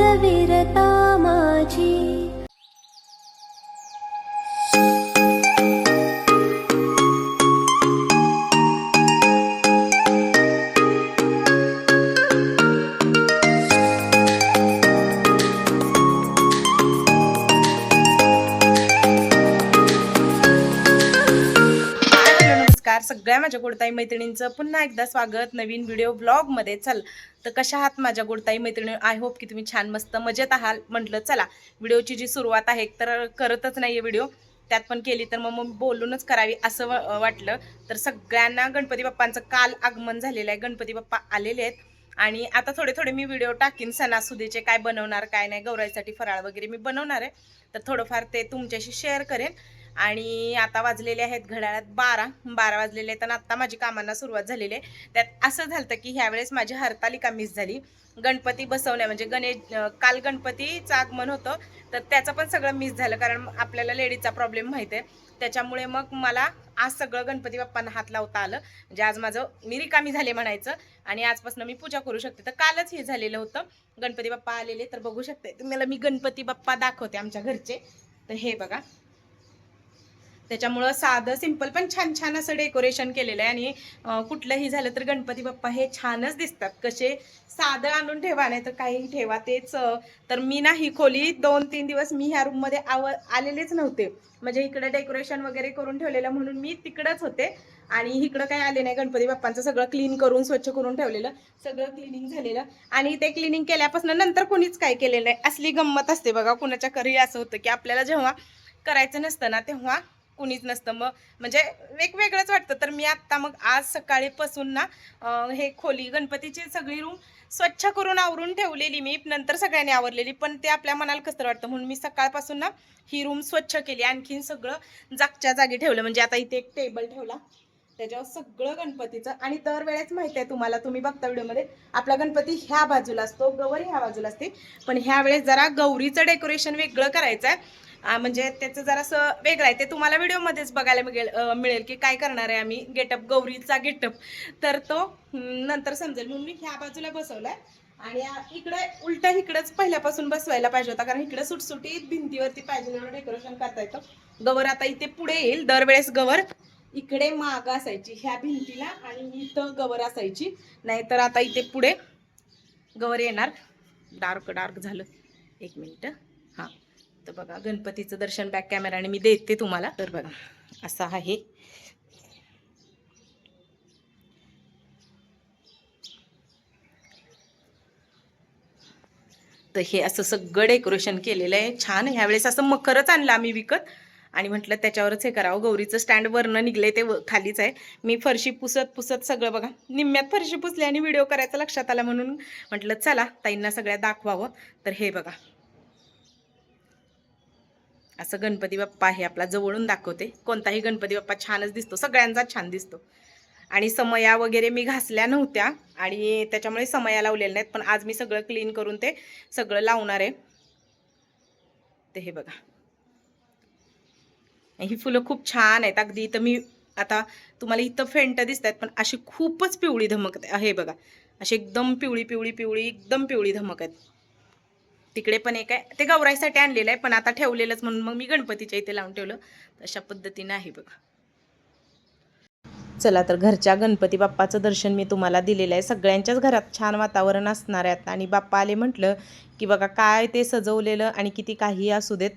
विरता मा सगळ्या माझ्या गोडताई मैत्रिणींचं पुन्हा एकदा स्वागत. नवीन व्हिडिओ ब्लॉगमध्ये चल. तर कशा आहात माझ्या गोडताई मैत्रिणी? आय होप की तुम्ही छान मस्त मजेत आहाल म्हटलं चला व्हिडिओची जी सुरुवात आहे तर करतच नाही आहे व्हिडिओ त्यात पण केली तर मग मग बोलूनच करावी असं वाटलं. तर सगळ्यांना गणपती बाप्पांचं काल आगमन झालेलं आहे. गणपती बाप्पा आलेले आहेत. आणि आता थोडे थोडे मी व्हिडिओ टाकीन. सणासुदीचे काय बनवणार काय नाही गौराईसाठी फराळ वगैरे मी बनवणार आहे. तर थोडंफार ते तुमच्याशी शेअर करेन. आणि आता वाजलेले आहेत घड्याळात बारा बारा वाजलेले आहेत आणि आत्ता माझी कामांना सुरुवात झालेली आहे. त्यात असं झालं की ह्यावेळेस माझी हरतालिका मिस झाली. गणपती बसवण्या म्हणजे गणेश काल गणपतीचं आगमन होतं तर त्याचं पण सगळं मिस झालं कारण आपल्याला लेडीजचा प्रॉब्लेम माहीत आहे. त्याच्यामुळे मग मला आज सगळं गणपती बाप्पांना हात लावता आलं. म्हणजे आज माझं मी रिकामी झाले म्हणायचं आणि आजपासून मी पूजा करू शकते. तर कालच हे झालेलं होतं. गणपती बाप्पा आलेले तर बघू शकते. तुम्हाला मी गणपती बाप्पा दाखवते आमच्या घरचे. तर हे बघा. त्याच्यामुळं साधं सिंपल पण छान छान असं डेकोरेशन केलेलं आहे आणि कुठलंही झालं तर गणपती बाप्पा हे छानच दिसतात. कसे साधं आणून ठेवा नाही तर काही ठेवा तेच तर मी नाही खोली. दोन तीन दिवस मी ह्या रूममध्ये आव आलेलेच नव्हते. म्हणजे इकडे डेकोरेशन वगैरे करून ठेवलेलं म्हणून मी तिकडंच होते. आणि इकडं काही आले नाही गणपती बाप्पांचं सगळं क्लीन करून स्वच्छ करून ठेवलेलं. सगळं क्लिनिंग झालेलं. आणि ते क्लिनिंग केल्यापासून नंतर कोणीच काय केलेलं नाही. असली गंमत असते बघा कुणाच्या घरी असं होतं की आपल्याला जेव्हा करायचं नसतं ना तेव्हा कुणीच नसतं. मग म्हणजे वेगवेगळंच वाटतं. तर मी आत्ता मग आज सकाळीपासून ना हे खोली गणपतीची सगळी रूम स्वच्छ करून आवरून ठेवलेली मी. नंतर सगळ्यांनी आवरलेली. पण ते आपल्या मनाला कसं वाटतं? म्हणून मी सकाळपासून ना ही रूम स्वच्छ केली. आणखीन सगळं जागच्या जागी ठेवलं. म्हणजे आता इथे एक टेबल ठेवला. त्याच्यावर सगळं गणपतीचं. आणि दरवेळेस माहिती आहे तुम्हाला तुम्ही बघता व्हिडिओमध्ये आपला गणपती ह्या बाजूला असतो गौरी ह्या बाजूला असते. पण ह्या वेळेस जरा गौरीचं डेकोरेशन वेगळं करायचं आहे म्हणजे त्याचं जरासं वेगळं आहे. ते तुम्हाला व्हिडिओमध्येच बघायला मिळेल मिळेल की काय करणार आहे आम्ही. गेटअप गौरीचा गेटअप तर तो नंतर समजेल. म्हणून मी ह्या बाजूला बसवलाय. आणि इकडे उलटा इकडेच पहिल्यापासून बसवायला पाहिजे होता. कारण इकडे सुटसुटीत भिंतीवरती पाहिजे एवढं डेकोरेशन करता येतं गवर आता इथे पुढे येईल. दरवेळेस गवर. इकडे माग असायची ह्या भिंतीला आणि इथं गवर असायची. नाहीतर आता इथे पुढे गवर येणार. डार्क डार्क झालं. एक मिनिट. हां. तर बघा गणपतीचं दर्शन बॅक कॅमेराने मी देते तुम्हाला. तर बघा असा आहे तर हे असं सगळं डेकोरेशन केलेलं आहे. छान ह्यावेळेस असं मखरच आणलं आम्ही विकत. आणि म्हटलं त्याच्यावरच हे करावं. गौरीचं स्टँड वरनं निघले ते खालीच आहे. मी फरशी पुसत पुसत सगळं बघा निम्म्यात फरशी पुसली आणि व्हिडिओ करायचा लक्षात आला म्हणून म्हटलं चला ताईंना सगळ्या दाखवावं. तर हे बघा असं गणपती बाप्पा आहे आपला जवळून दाखवते. कोणताही गणपती बाप्पा छानच दिसतो सगळ्यांचा छान दिसतो. आणि समया वगैरे मी घासल्या नव्हत्या आणि त्याच्यामुळे समया लावलेल्या नाहीत पण आज मी सगळं क्लीन करून ते सगळं लावणार आहे. ते हे बघा. ही फुलं खूप छान आहेत. अगदी इथं मी आता तुम्हाला इथं फेंट दिसत आहेत पण अशी खूपच पिवळी धमक आहे बघा. अशी एकदम पिवळी पिवळी पिवळी एकदम पिवळी धमक आहेत. तिकडे पण एक आहे. ते गौराईसाठी आणलेलं आहे पण आता ठेवलेलंच म्हणून मग मी गणपतीच्या इथे लावून ठेवलं. अशा पद्धतीनं आहे बघा. चला तर घरच्या गणपती बाप्पाचं दर्शन मी तुम्हाला दिलेलं आहे. सगळ्यांच्याच घरात छान वातावरण असणार आहे आणि बाप्पा आले म्हटलं की बघा काय ते सजवलेलं आणि किती काही असू देत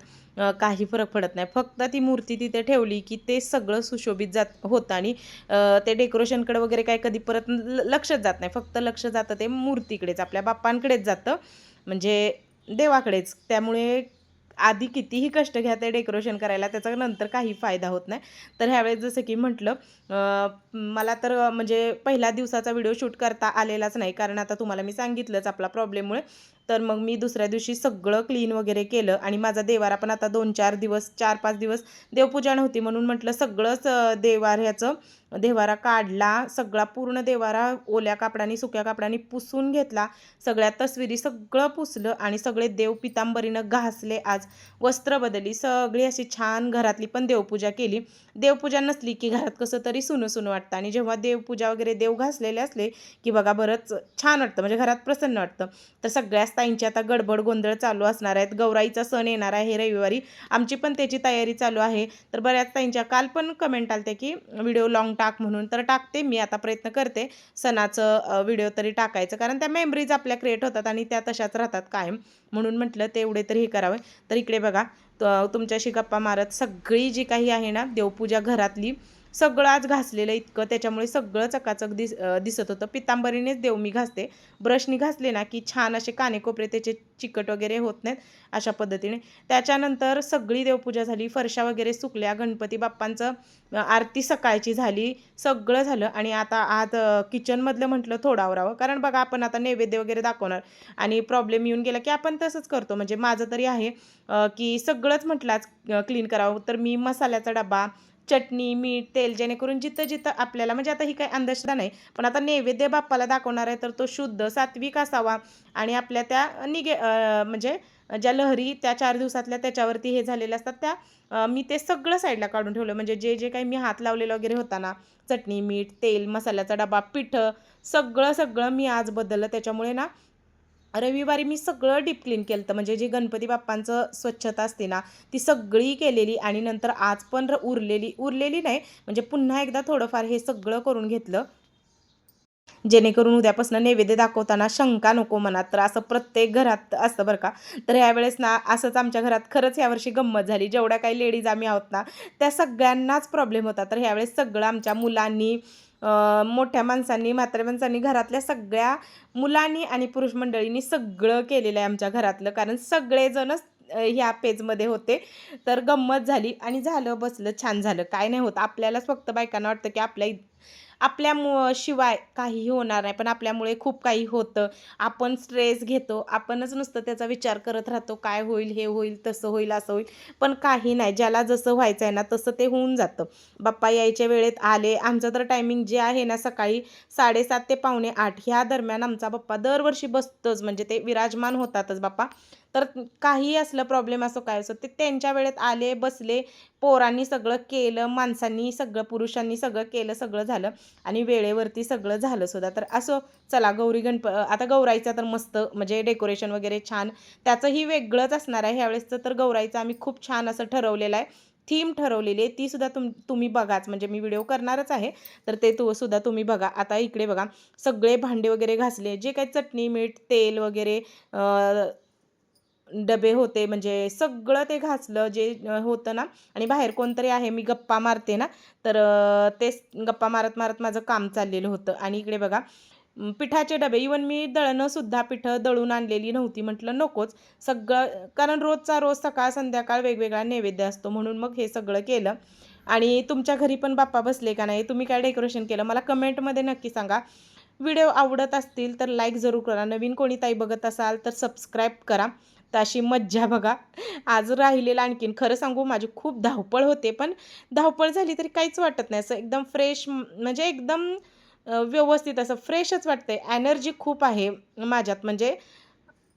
काही फरक पडत नाही. फक्त ती मूर्ती तिथे ठेवली की ते सगळं सुशोभित जात होतं आणि ते डेकोरेशनकडे वगैरे काय कधी परत ल- लक्षच जात नाही. फक्त लक्ष जातं ते मूर्तीकडेच आपल्या बाप्पांकडेच जातं. म्हणजे देवाकडेच. त्यामुळे आधी कितीही कष्ट घ्या ते डेकोरेशन करायला त्याचा नंतर काही फायदा होत नाही. तर ह्यावेळेस जसं की म्हटलं मला तर म्हणजे पहिल्या दिवसाचा व्हिडिओ शूट करता आलेलाच नाही. कारण आता तुम्हाला मी सांगितलंच आपला प्रॉब्लेममुळे. तर मग मी दुसऱ्या दिवशी सगळं क्लीन वगैरे केलं आणि माझा देवारा पण आता दोन चार दिवस चार पाच दिवस देवपूजा नव्हती म्हणून म्हटलं सगळंच देवाऱ्याचं देवारा काढला सगळा पूर्ण देवारा ओल्या कापडाने सुक्या कापडाने पुसून घेतला. सगळ्या तस्विरी सगळं पुसलं आणि सगळे देव पितांबरीनं घासले आज. वस्त्र बदलली सगळी अशी छान घरातली पण देवपूजा केली. देवपूजा नसली की घरात कसं तरी सुनं सुनं वाटतं आणि जेव्हा देवपूजा वगैरे देव घासलेले असले की बघा बरंच छान वाटतं म्हणजे घरात प्रसन्न वाटतं. तर सगळ्या ताईंची आता गडबड गोंधळ चालू असणार आहेत. गौराईचा सण येणार आहे रविवारी. आमची पण त्याची तयारी चालू आहे. तर बऱ्याच ताईंच्या काल पण कमेंट आलते की व्हिडिओ लॉंग टाक म्हणून. तर टाकते मी आता प्रयत्न करते सणाचं व्हिडिओ तरी टाकायचं. कारण त्या मेमरीज आपल्या क्रिएट होतात आणि त्या तशाच राहतात कायम. म्हणून म्हटलं तेवढे तरी हे करावे. तर इकडे बघा तुमच्याशी गप्पा मारत सगळी जी काही आहे ना देवपूजा घरातली सगळं आज घासलेलं इतकं. त्याच्यामुळे सगळं चकाचक दिस दिसत होतं. पितांबरीनेच देव मी घासते. ब्रशनी घासले ना की छान असे कानेकोपरे त्याचे चिकट वगैरे होत नाहीत अशा पद्धतीने. त्याच्यानंतर सगळी देवपूजा झाली. फरशा वगैरे सुकल्या. गणपती बाप्पांचं आरती सकाळची झाली. सगळं झालं. आणि आता आज किचनमधलं म्हटलं थोडं आवरावं कारण बघा आपण आता नैवेद्य वगैरे दाखवणार. आणि प्रॉब्लेम येऊन गेला की आपण तसंच करतो. म्हणजे माझं तरी आहे की सगळंच म्हटलं आज क्लीन करावं. तर मी मसाल्याचा डबा चटणी मीठ तेल जेणेकरून जिथं जिथं आपल्याला म्हणजे आता ही काही अंधश्रद्धा नाही पण आता नैवेद्य बाप्पाला दाखवणार आहे तर तो शुद्ध सात्विक असावा. आणि आपल्या त्या निगे म्हणजे ज्या लहरी त्या चार दिवसातल्या त्याच्यावरती हे झालेल्या असतात त्या मी ते सगळं साईडला काढून ठेवलं. म्हणजे जे जे काही मी हात लावलेलं वगैरे होता ना चटणी मीठ तेल मसाल्याचा डबा पिठं सगळं सगळं मी आज बदललं. त्याच्यामुळे ना रविवारी मी सगळं डीप क्लीन केलं तर म्हणजे जी गणपती बाप्पांचं स्वच्छता असते ना ती सगळी केलेली आणि नंतर आज पण उरलेली उरलेली नाही म्हणजे पुन्हा एकदा थोडंफार हे सगळं करून घेतलं. जेणेकरून उद्यापासून नैवेद्य दाखवताना शंका नको मनात. तर असं प्रत्येक घरात असतं बरं का. तर यावेळेस ना असंच आमच्या घरात खरंच यावर्षी गंमत झाली. जेवढ्या काही लेडीज आम्ही आहोत ना त्या सगळ्यांनाच प्रॉब्लेम होता. तर ह्यावेळेस सगळं आमच्या मुलांनी मोठ्या माणसांनी म्हाताऱ्या माणसांनी घरातल्या सगळ्या मुलांनी आणि पुरुष मंडळींनी सगळं केलेलं आहे आमच्या घरातलं. कारण सगळेजणच ह्या पेजमध्ये होते. तर गंमत झाली आणि झालं बसलं छान झालं. काय नाही होत. आपल्यालाच फक्त बायकांना वाटतं की आपल्या आपल्यामु शिवाय काहीही होणार नाही. पण आपल्यामुळे खूप काही होतं. आपण स्ट्रेस घेतो. आपणच नुसतं त्याचा विचार करत राहतो. काय होईल हे होईल तसं होईल असं होईल. पण काही नाही. ज्याला जसं व्हायचं आहे ना तसं ते होऊन जातं. बाप्पा यायच्या वेळेत आले. आमचं तर टायमिंग जे आहे ना सकाळी साडेसात ते पावणे आठ. ह्या दरम्यान आमचा बाप्पा दरवर्षी बसतोच. म्हणजे ते विराजमान होतातच बाप्पा. तर काही असलं प्रॉब्लेम असो काय असो ते त्यांच्या वेळेत आले बसले पोरांनी सगळं केलं माणसांनी सगळं पुरुषांनी सगळं केलं सगळं झालं आणि वेळेवरती सगळं झालं सुद्धा. तर असो चला गौरी गणप आता गौराईचं तर मस्त म्हणजे डेकोरेशन वगैरे छान. त्याचंही वेगळंच असणार आहे. ह्यावेळेसचं तर गौराईचं आम्ही खूप छान असं ठरवलेलं आहे. थीम ठरवलेली आहे. ती सुद्धा तुम तुम्ही बघाच. म्हणजे मी व्हिडिओ करणारच आहे. तर ते तू सुद्धा तुम्ही बघा. आता इकडे बघा. सगळे भांडे वगैरे घासले. जे काही चटणी मीठ तेल वगैरे डबे होते म्हणजे सगळं ते घासलं जे होतं ना आणि बाहेर कोणतरी आहे मी गप्पा मारते ना तर तेच गप्पा मारत मारत माझं काम चाललेलं होतं. आणि इकडे बघा पिठाचे डबे इवन मी दळणंसुद्धा पिठं दळून आणलेली नव्हती म्हटलं नकोच सगळं कारण रोजचा रोज सकाळ संध्याकाळ वेगवेगळा नैवेद्य असतो म्हणून मग हे सगळं केलं. आणि तुमच्या घरी पण बाप्पा बसले का नाही तुम्ही काय डेकोरेशन केलं मला कमेंटमध्ये नक्की सांगा. व्हिडिओ आवडत असतील तर लाईक जरूर करा नवीन कोणी ताई बघत असाल तर सबस्क्राईब करा. तर अशी मज्जा बघा. आज राहिलेलं आणखीन खरं सांगू माझी खूप धावपळ होते पण धावपळ झाली तरी काहीच वाटत नाही. असं एकदम फ्रेश म्हणजे एकदम व्यवस्थित असं फ्रेशच वाटतंय. एनर्जी खूप आहे माझ्यात. म्हणजे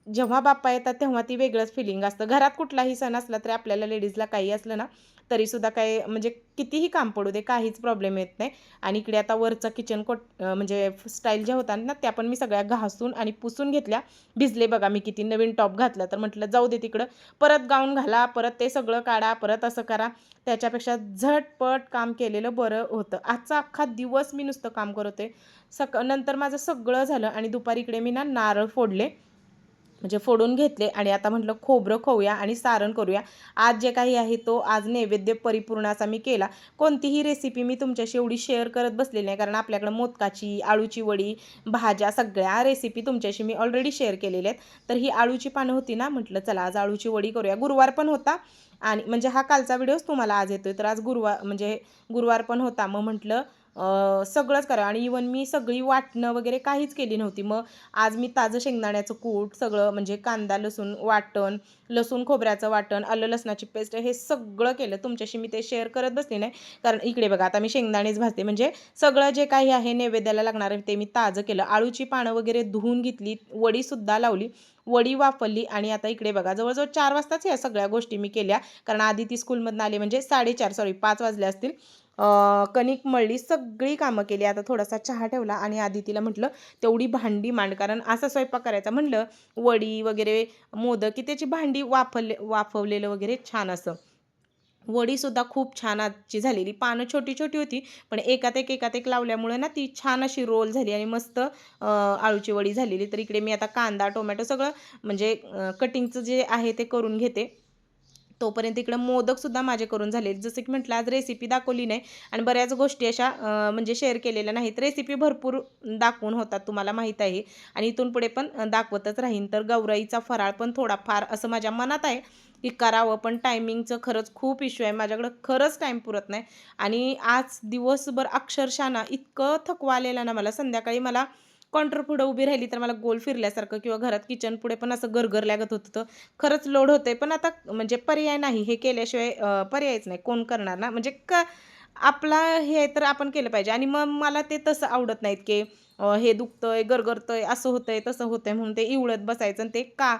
जेव्हा बाप्पा येतात तेव्हा ती वेगळंच फिलिंग असतं. घरात कुठलाही सण असला तरी आपल्याला लेडीजला काही असलं ना तरीसुद्धा काही म्हणजे कितीही काम पडू दे काहीच प्रॉब्लेम येत नाही. आणि इकडे आता वरचा किचन कोट म्हणजे स्टाईल ज्या होता ना त्या पण मी सगळ्या घासून आणि पुसून घेतल्या. भिजले बघा मी किती नवीन टॉप घातला. तर म्हटलं जाऊ दे तिकडं. परत गाऊन घाला परत ते सगळं काढा परत असं करा. त्याच्यापेक्षा झटपट काम केलेलं बरं होतं. आजचा अख्खा दिवस मी नुसतं काम करत होते सक नंतर माझं सगळं झालं आणि दुपारी इकडे मी ना नारळ फोडले. म्हणजे फोडून घेतले आणि आता म्हटलं खोबरं खाऊया आणि सारण करूया. आज जे काही आहे तो आज नैवेद्य परिपूर्ण असा मी केला. कोणतीही रेसिपी मी तुमच्याशी एवढी शेअर करत बसलेली नाही. कारण आपल्याकडं मोदकाची आळूची वडी भाज्या सगळ्या रेसिपी तुमच्याशी मी ऑलरेडी शेअर केलेल्या आहेत. तर ही आळूची पानं होती ना म्हटलं चला आज आळूची वडी करूया. गुरुवार पण होता आणि म्हणजे हा कालचा व्हिडिओच तुम्हाला आज येतोय. तर आज गुरुवार म्हणजे गुरुवार पण होता. मग म्हटलं सगळंच करा आणि इवन मी सगळी वाटणं वगैरे काहीच केली नव्हती. मग आज मी ताजं शेंगदाण्याचं कूट सगळं म्हणजे कांदा लसूण वाटण लसूण खोबऱ्याचं वाटण आलं लसणाची पेस्ट हे सगळं केलं. तुमच्याशी मी ते शेअर करत बसले नाही. कारण इकडे बघा आता मी शेंगदाणेच भाजते. म्हणजे सगळं जे काही आहे नैवेद्याला लागणार ते मी ताजं केलं. आळूची पानं वगैरे धुवून घेतली वडीसुद्धा लावली वडी वापरली आणि आता इकडे बघा जवळजवळ चार वाजताच या सगळ्या गोष्टी मी केल्या. कारण आधी ती स्कूलमधून आली म्हणजे साडेचार सॉरी पाच वाजले असतील. कणिक मळली सगळी कामं केली. आता थोडासा चहा ठेवला आणि आधी तिला म्हटलं तेवढी भांडी मांड. कारण असा स्वयंपाक करायचा. म्हटलं वडी वगैरे मोदक की त्याची भांडी वाफवले वाफवलेलं वगैरे छान असं. वडीसुद्धा खूप छान आजची झालेली. पानं छोटी छोटी होती पण एकात एक एकात एक लावल्यामुळे ना ती छान अशी रोल झाली आणि मस्त आळूची वडी झालेली. तर इकडे मी आता कांदा टोमॅटो सगळं म्हणजे कटिंगचं जे आहे ते करून घेते. तोपर्यंत इकडं मोदकसुद्धा माझे करून झाले. जसं की म्हटलं आज रेसिपी दाखवली नाही. आणि बऱ्याच गोष्टी अशा म्हणजे शेअर केलेल्या नाहीत. रेसिपी भरपूर दाखवून होतात तुम्हाला माहीत आहे. आणि इथून पुढे पण दाखवतच राहीन. तर गौराईचा फराळ पण थोडाफार असं माझ्या मनात आहे की करावं पण टायमिंगचं खरंच खूप इश्यू आहे. माझ्याकडं खरंच टाईम पुरत नाही. आणि आज दिवसभर अक्षरशः ना इतकं थकवा आलेला ना मला संध्याकाळी मला काउंटर पुढं उभी राहिली तर मला गोल फिरल्यासारखं किंवा घरात किचन पुढे पण असं गरगर लागत होतं. तर खरंच लोड होते पण आता म्हणजे पर्याय नाही. हे केल्याशिवाय पर्यायच नाही. कोण करणार ना? म्हणजे क आपला हे तर आपण केलं पाहिजे. आणि मग मला ते तसं आवडत नाहीत की अं, हे दुखतंय गरगरतंय असं होतंय तसं होतंय म्हणून ते इवळत बसायचं आणि ते का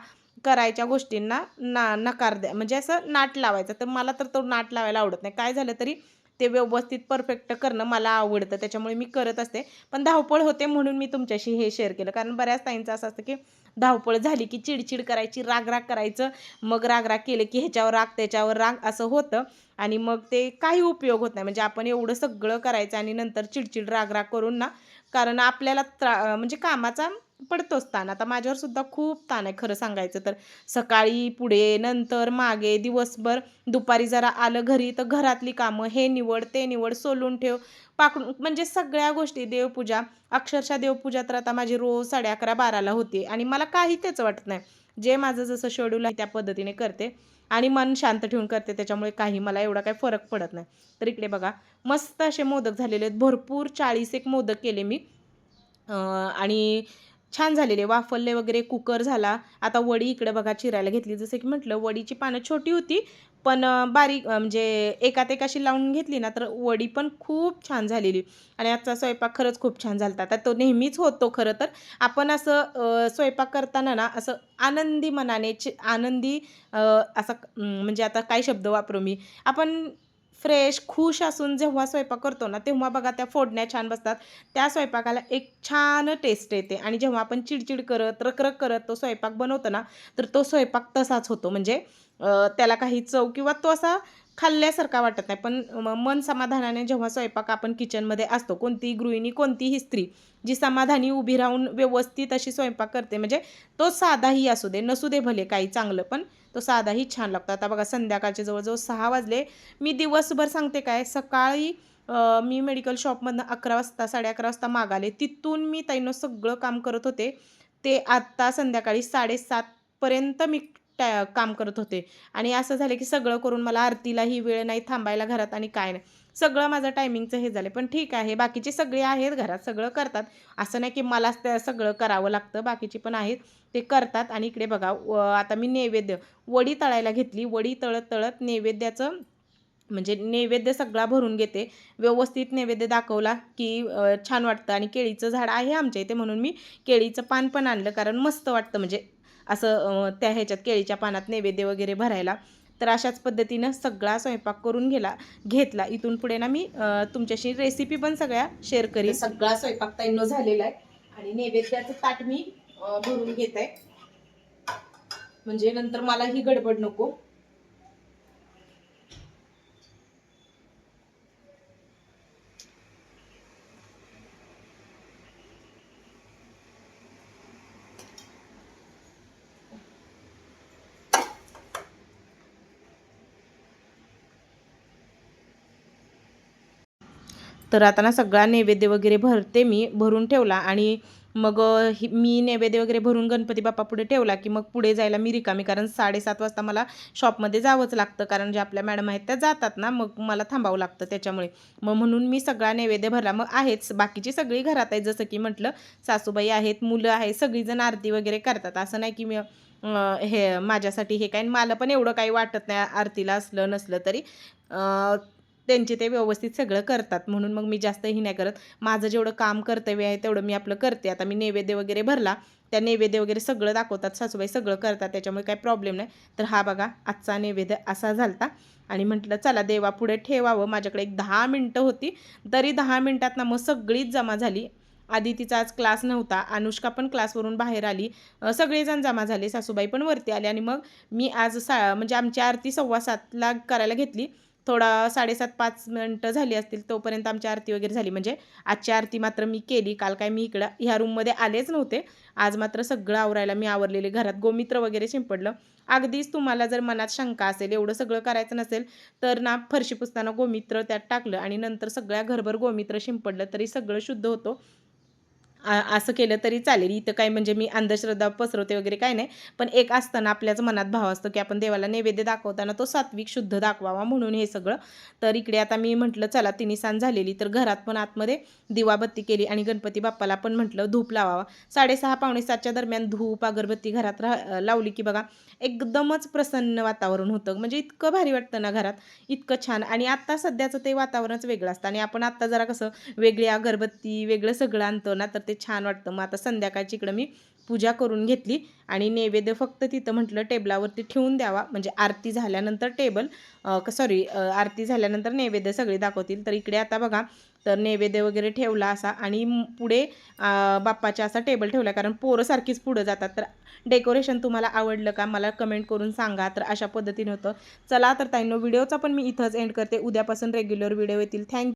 करायच्या गोष्टींना ना नकार द्या. म्हणजे असं नाट लावायचं. तर मला तर तो नाट लावायला आवडत नाही. काय झालं तरी ते व्यवस्थित परफेक्ट करणं मला आवडतं. त्याच्यामुळे मी करत असते. पण धावपळ होते म्हणून मी तुमच्याशी हे शेअर केलं. कारण बऱ्याच ताईंचं असं असतं की धावपळ झाली की चिडचिड करायची राग राग करायचं. मग राग राग केलं की ह्याच्यावर राग त्याच्यावर राग असं होतं. आणि मग ते काही उपयोग होत नाही. म्हणजे आपण एवढं सगळं करायचं आणि नंतर चिडचिड राग राग करून ना कारण आपल्याला त्रा म्हणजे कामाचा पडतोच ताण. आता माझ्यावर सुद्धा खूप ताण आहे खरं सांगायचं तर. सकाळी पुढे नंतर मागे दिवसभर. दुपारी जरा आलं घरी तर घरातली कामं हे निवड ते निवड सोलून ठेव. पाकडून म्हणजे सगळ्या गोष्टी देवपूजा. अक्षरशः देवपूजा तर आता माझी रोज साडे अकरा बाराला होती आणि मला काही तेच वाटत नाही. जे माझं जसं शेड्यूल आहे त्या पद्धतीने करते आणि मन शांत ठेवून करते त्याच्यामुळे काही मला एवढा काही फरक पडत नाही. तर इकडे बघा मस्त असे मोदक झालेले आहेत. भरपूर चाळीस एक मोदक केले मी. आणि छान झालेले. वाफल्ले वगैरे कुकर झाला. आता वडी इकडे बघा चिरायला घेतली. जसं की म्हटलं वडीची पानं छोटी होती पण बारीक म्हणजे एकात एक अशी लावून घेतली ना तर वडी पण खूप छान झालेली. आणि आजचा स्वयंपाक खरंच खूप छान झाला आता तो नेहमीच होतो खरं तर. आपण असं स्वयंपाक करताना ना असं आनंदी मनाने आनंदी असं असा म्हणजे आता काय शब्द वापरू मी. आपण फ्रेश खुश असून जेव्हा स्वयंपाक करतो ना तेव्हा बघा त्या फोडण्या छान बसतात. त्या स्वयंपाकाला एक छान टेस्ट येते. आणि जेव्हा आपण चिडचिड करत रखरख करत तो स्वयंपाक बनवतो ना तर तो स्वयंपाक तसाच होतो. म्हणजे त्याला काही चव किंवा तो असा खाल्ल्यासारखा वाटत नाही. पण मन समाधानाने जेव्हा स्वयंपाक आपण किचनमध्ये असतो कोणतीही गृहिणी कोणतीही स्त्री जी समाधानी उभी राहून व्यवस्थित अशी स्वयंपाक करते म्हणजे तो साधाही असू दे नसू दे भले काही चांगलं पण तो साधाही छान लागतो. आता बघा संध्याकाळचे जवळजवळ सहा वाजले. मी दिवसभर सांगते काय सकाळी मी मेडिकल शॉपमधनं अकरा वाजता साडे अकरा वाजता मागाले. तिथून मी ताईनं सगळं काम करत होते. ते आत्ता संध्याकाळी साडेसातपर्यंत मी टॅ काम करत होते. आणि असं झालं की सगळं करून मला आरतीलाही वेळ नाही थांबायला घरात आणि काय नाही. सगळं माझं टायमिंगचं हे झालं. पण ठीक आहे बाकीचे सगळे आहेत घरात सगळं करतात. असं नाही की मलाच त्या सगळं करावं लागतं बाकीचे पण आहेत ते करतात. आणि इकडे बघा व- आता मी नैवेद्य वडी तळायला घेतली. वडी तळत तळत नैवेद्याचं म्हणजे नैवेद्य सगळा भरून घेते. व्यवस्थित नैवेद्य दाखवला की छान वाटतं. आणि केळीचं झाड आहे आमच्या इथे म्हणून मी केळीचं पान पण आणलं. कारण मस्त वाटतं. म्हणजे असं त्या ह्याच्यात केळीच्या पानात नैवेद्य वगैरे भरायला. तर अशाच पद्धतीनं सगळा स्वयंपाक करून गेला घेतला. इथून पुढे ना मी तुमच्याशी रेसिपी पण सगळ्या शेअर करीन. सगळा स्वयंपाक ताईंनो झालेला आहे. आणि नैवेद्याचं ताट मी भरून घेत. आहे म्हणजे नंतर मला ही गडबड नको. तर आता ना सगळा नैवेद्य वगैरे भरते मी भरून ठेवला आणि मग ही मी नैवेद्य वगैरे भरून गणपती बाप्पा पुढे ठेवला की मग पुढे जायला मी रिकामी कारण साडेसात वाजता मला शॉपमध्ये जावंच लागतं कारण जे आपल्या मॅडम आहेत त्या जातात ना मग मला थांबावं लागतं त्याच्यामुळे. मग म्हणून मी सगळा नैवेद्य भरला. मग आहेच बाकीची सगळी घरात आहे जसं की म्हटलं सासूबाई आहेत मुलं आहेत सगळीजण आरती वगैरे करतात. असं नाही की मी हे माझ्यासाठी हे काय मला पण एवढं काही वाटत नाही आरतीला असलं नसलं तरी. त्यांचे ते व्यवस्थित सगळं करतात. म्हणून मग मी जास्त ही नाही करत. माझं जेवढं काम कर्तव्य आहे तेवढं मी आपलं करते. आता मी नैवेद्य वगैरे भरला त्या नैवेद्य वगैरे सगळं दाखवतात. सासूबाई सगळं करतात. त्याच्यामुळे काही प्रॉब्लेम नाही. तर हा बघा आजचा नैवेद्य असा झालता. आणि म्हटलं चला देवा पुढे ठेवावं. माझ्याकडे एक दहा मिनटं होती. तरी दहा मिनटात ना मग सगळीच जमा झाली. आधी तिचा आज क्लास नव्हता. अनुष्का पण क्लासवरून बाहेर आली. सगळेजण जमा झाले. सासूबाई पण वरती आले. आणि मग मी आज सा म्हणजे आमची आरती सव्वा सातला करायला घेतली. थोडा साडेसात पाच मिनटं झाली असतील तोपर्यंत आमची आरती वगैरे झाली. म्हणजे आजची आरती मात्र मी केली. काल काय मी इकडं ह्या रूममध्ये आलेच नव्हते. आज मात्र सगळं आवरायला मी आवरलेले. घरात गोमित्र वगैरे शिंपडलं. अगदीच तुम्हाला जर मनात शंका असेल एवढं सगळं करायचं नसेल तर ना फरशी पुसताना गोमित्र त्यात टाकलं आणि नंतर सगळ्या घरभर गोमित्र शिंपडलं तरी सगळं शुद्ध होतं. असं केलं तरी चालेल. इथं काय म्हणजे मी अंधश्रद्धा पसरवते वगैरे काय नाही. पण एक असताना आपल्याच मनात भाव असतो की आपण देवाला नैवेद्य दाखवताना तो सात्विक शुद्ध दाखवावा म्हणून हे सगळं. तर इकडे आता मी म्हटलं चला तिन्ही सांज झालेली. तर घरात पण आतमध्ये दिवाबत्ती केली आणि गणपती बाप्पाला पण म्हटलं धूप लावावा. साडेसहा पावणे सातच्या दरम्यान धूप अगरबत्ती घरात रा लावली की बघा एकदमच प्रसन्न वातावरण होतं. म्हणजे इतकं भारी वाटतं ना घरात. इतकं छान. आणि आत्ता सध्याचं ते वातावरणच वेगळं असतं. आणि आपण आत्ता जरा कसं वेगळी अगरबत्ती वेगळं सगळं आणतो ना तर ते छान वाटतं. मग आता संध्याकाळची इकडं मी पूजा करून घेतली आणि नैवेद्य फक्त तिथं म्हटलं टेबलावरती ठेवून द्यावा. म्हणजे आरती झाल्यानंतर टेबल सॉरी आरती झाल्यानंतर नैवेद्य सगळे दाखवतील. तर इकडे आता बघा तर नैवेद्य वगैरे ठेवला असा आणि पुढे बाप्पाच्या असा टेबल ठेवला. कारण पोरं सारखीच पुढं जातात. तर डेकोरेशन तुम्हाला आवडलं का मला कमेंट करून सांगा. तर अशा पद्धतीने होतं. चला तर ताईंनो व्हिडिओचा पण मी इथंच एंड करते. उद्यापासून रेग्युलर व्हिडिओ येतील. थँक्यू